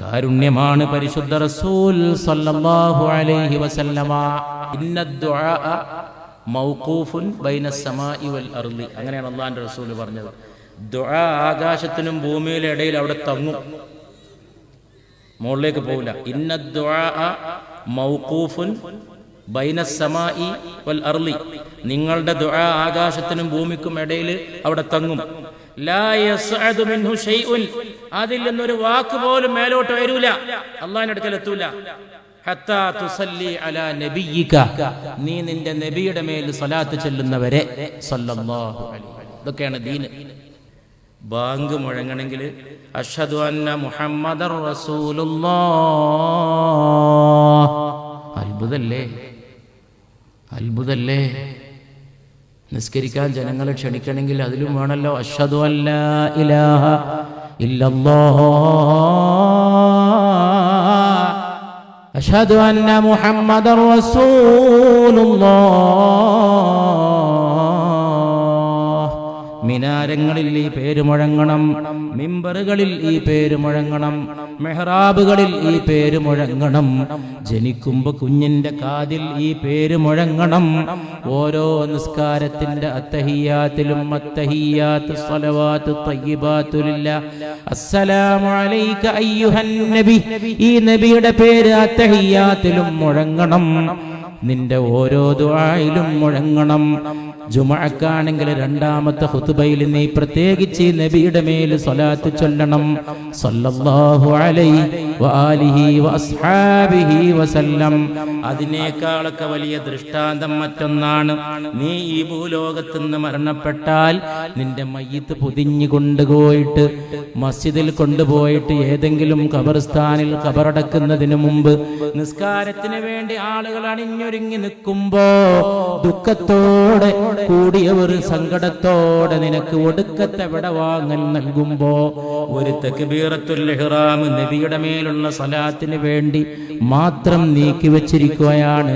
കാരുണ്യമാണ് പരിശുദ്ധ റസൂൽ സല്ലല്ലാഹു അലൈഹി വസല്ലമ. ഇന്ന ദുആ മൗഖൂഫുൻ ബൈന സമാഇ വൽ അർളി അങ്ങനെയാണ് അള്ളാഹിന്റെ റസൂൽ പറഞ്ഞത്. ദുആ ആകാശത്തിനും ഭൂമിയിലും ഇടയിൽ അവിടെ തങ്ങും. മുകളിലേക്ക് പോകില്ല ഇന്ന ദുആ മൗഖൂഫുൻ ബൈന സമാഇ വൽ അർളി നിങ്ങളുടെ ദുആ ആകാശത്തിനും ഭൂമിക്കും ഇടയിൽ അവിടെ തങ്ങും. അതിൽ നിന്നൊരു വാക്ക് പോലും മേലോട്ട് വരൂല. അള്ളാഹിന്റെ അടുക്കൽ എത്തൂല. നീ നിന്റെ നബിയുടെ മേൽ സ്വലാത്ത് ചെല്ലുന്നവരെ. ഇതൊക്കെയാണ് ദീന് ബാങ്ക് മുഴങ്ങണമെങ്കിൽ അഷ്ഹദു അന്ന റസൂലുള്ളാഹ്. അത്ഭുതല്ലേ? അത്ഭുതല്ലേ? നിസ്കരിക്കാൻ ജനങ്ങളെ ക്ഷണിക്കണമെങ്കിൽ അതിലും വേണല്ലോ അഷ്ഹദു അല്ല ഇലാഹ ഇല്ലല്ലാഹ്. അഷ്ഹദു അന്ന മുഹമ്മദ് റസൂലുള്ളാഹ്. മിനാരങ്ങളിൽ ഈ പേര് മുഴങ്ങണം. മിമ്പറുകളിൽ ഈ പേര് മുഴങ്ങണം. മെഹ്റാബുകളിൽ ഈ പേര് മുഴങ്ങണം. ജനിക്കുമ്പോ കുഞ്ഞിന്റെ കാതിൽ ഈ പേര് മുഴങ്ങണം. ഓരോ നിസ്കാരത്തിന്റെ അത്തഹിയാത്തിലും അത്തഹിയാത്ത് സ്വലവാത്ത് തയ്യിബാത്തുലില്ല. അസ്സലാമു അലൈക അയ്യുഹൻ നബി ഈ നബിയുടെ പേര് അത്തഹിയാത്തിലും മുഴങ്ങണം. നിന്റെ ഓരോ ദുആയിലും മുഴങ്ങണം. ജുമഅക്കാണെങ്കിൽ രണ്ടാമത്തെ ഹുതുബയിൽ നീ പ്രത്യേകിച്ച് നബിയുടെ മേൽ സ്വലാത്ത് ചൊല്ലണം. സല്ലല്ലാഹു അലൈഹി വആലിഹി വഅസ്ഹാബിഹി വസല്ലം. അതിനേക്കാളൊക്കെ വലിയ ദൃഷ്ടാന്തം മറ്റൊന്നാണ്. നീ ഈ ഭൂലോകത്ത് നിന്ന് മരണപ്പെട്ടാൽ നിന്റെ മയ്യത്ത് പൊതിഞ്ഞു കൊണ്ടുപോയിട്ട് മസ്ജിദിൽ കൊണ്ടുപോയിട്ട് ഏതെങ്കിലും ഖബർസ്ഥാനിൽ ഖബറടക്കുന്നതിന് മുമ്പ് നിസ്കാരത്തിന് വേണ്ടി ആളുകൾ അണിഞ്ഞൊരുങ്ങി നിൽക്കുമ്പോ ദുഃഖത്തോടെ കൂടിയ ഒരു സങ്കടത്തോടെ നിനക്ക് ഒടുക്കത്തെ വിടവാങ്ങൽ നൽകുമ്പോ ഒരു തക്ബീറത്തുൽ ഇഹ്റാം നബിയുടെ മേലുള്ള സലാത്തിന് വേണ്ടി മാത്രം നീക്കി വെച്ചിരിക്കുകയാണ്.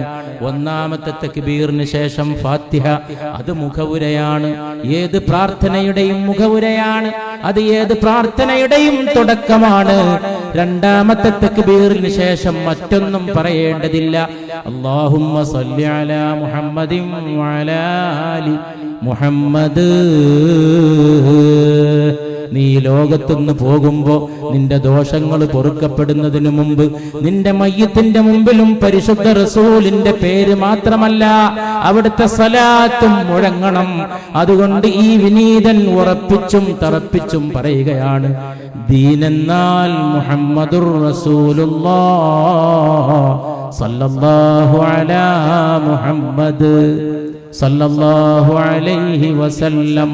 ഒന്നാമത്തെ തെക്കുബീറിന് ശേഷം ഫാത്തിഹ അത് മുഖവുരയാണ്. ഏത് പ്രാർത്ഥനയുടെയും മുഖവുരയാണ്. അത് ഏത് പ്രാർത്ഥനയുടെയും തുടക്കമാണ്. രണ്ടാമത്തെ തക്ബീറിന് ശേഷം മറ്റൊന്നും പറയേണ്ടതില്ല. അല്ലാഹുമ്മ സല്ലി അലാ മുഹമ്മദിൻ വഅലാ ആലി മുഹമ്മദ്. നീ ലോകത്തുനിന്ന് പോകുമ്പോൾ നിന്റെ ദോഷങ്ങൾ പൊറുക്കപ്പെടുന്നതിന് മുമ്പ് നിന്റെ മയ്യത്തിന്റെ മുമ്പിലും പരിശുദ്ധ റസൂലിന്റെ പേര് മാത്രമല്ല അവിടുത്തെ സലാത്തും മുഴങ്ങണം. അതുകൊണ്ട് ഈ വിനീതൻ ഉറപ്പിച്ചും തറപ്പിച്ചും പറയുകയാണ്. ദീനെന്നാൽ മുഹമ്മദുർ സല്ലല്ലാഹു അലാ മുഹമ്മദ്. സല്ലല്ലാഹു അലൈഹി വസല്ലം.